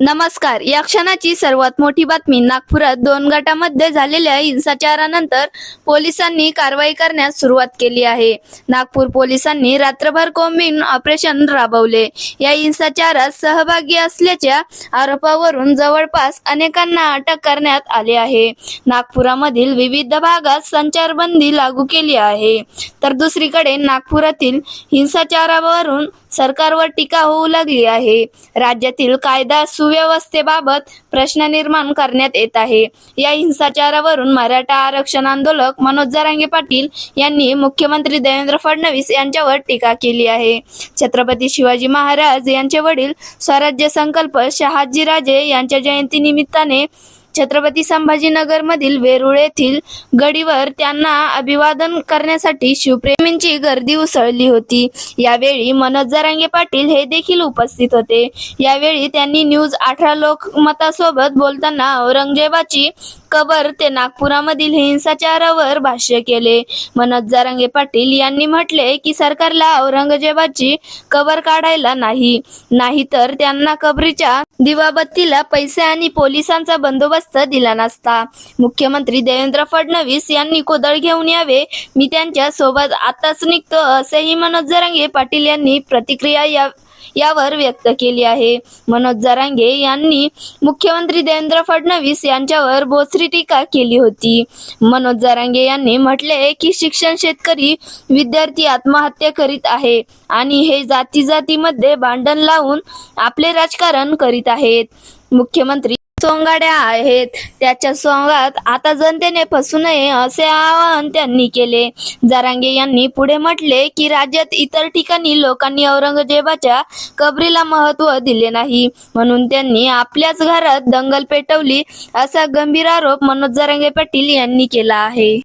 नमस्कार. या क्षणाची सर्वात मोठी बातमी नागपुरात दोन गटामध्ये झालेल्या हिंसाचारानंतर पोलिसांनी कारवाई करण्यास सुरुवात केली आहे. नागपूर पोलिसांनी रात्रभर कोम्बिंग ऑपरेशन राबवले. या हिंसाचारात सहभागी असल्याच्या आरोपावरून जवळपास अनेकांना अटक करण्यात आली आहे. नागपुरामधील विविध भागात संचारबंदी लागू केली आहे. तर दुसरीकडे नागपुरातील हिंसाचारावरून सरकारवर टीका होऊ लागली आहे. राज्यातील कायदा सुव्यवस्थेबाबत प्रश्न निर्माण करण्यात येत आहे. या हिंसाचारावरून मराठा आरक्षण आंदोलक मनोज जरांगे पाटील यांनी मुख्यमंत्री देवेंद्र फडणवीस यांच्यावर टीका केली आहे. छत्रपती शिवाजी महाराज यांचे वडील स्वराज्य संकल्प शहाजीराजे यांच्या जयंतीनिमित्ताने छत्रपती संभाजीनगरमधील वेरूळ येथील गडीवर त्यांना अभिवादन करण्यासाठी शिवप्रेमींची गर्दी उसळली होती. यावेळी मनोज जरांगे पाटील हे देखील उपस्थित होते. यावेळी त्यांनी न्यूज अठरा लोकमतासोबत बोलताना औरंगजेबाची कबर ते नागपुरामधील हिंसाचारावर भाष्य केले. मनोज जरांगे पाटील यांनी म्हटले की सरकारला औरंगजेबाची कबर काढायला नाही. नाहीतर त्यांना कबरीच्या दिवाबत्तीला पैसे आणि पोलिसांचा बंदोबस्त बंदोबस्त दिला नसता. मुख्यमंत्री देवेंद्र फडणवीस यांनी कोदळ घेऊन यावे. मी त्यांच्यासोबत आताच निघतो असेही मनोज जरांगे पाटील यांनी प्रतिक्रिया या यावर व्यक्त केली आहे. मनोज जरांगे यांनी मुख्यमंत्री देवेंद्र फडणवीस यांच्यावर बोचरी टीका केली होती. मनोज जरांगे यांनी म्हटले की शिक्षण शेतकरी विद्यार्थी आत्महत्या करीत आहे आणि हे जाती जातीमध्ये भांडण लावून आपले राजकारण करीत आहेत. मुख्यमंत्री सोंगाड्या आहेत. त्याच्या सोंगात आता जनतेने फसू नये असे आवाहन त्यांनी केले. जरांगे यांनी पुढे म्हटले की राज्यात इतर ठिकाणी लोकांनी औरंगजेबाच्या कबरीला महत्त्व दिले नाही. म्हणून त्यांनी आपल्याच घरात दंगल पेटवली असा गंभीर आरोप मनोज जरांगे पाटील यांनी केला आहे.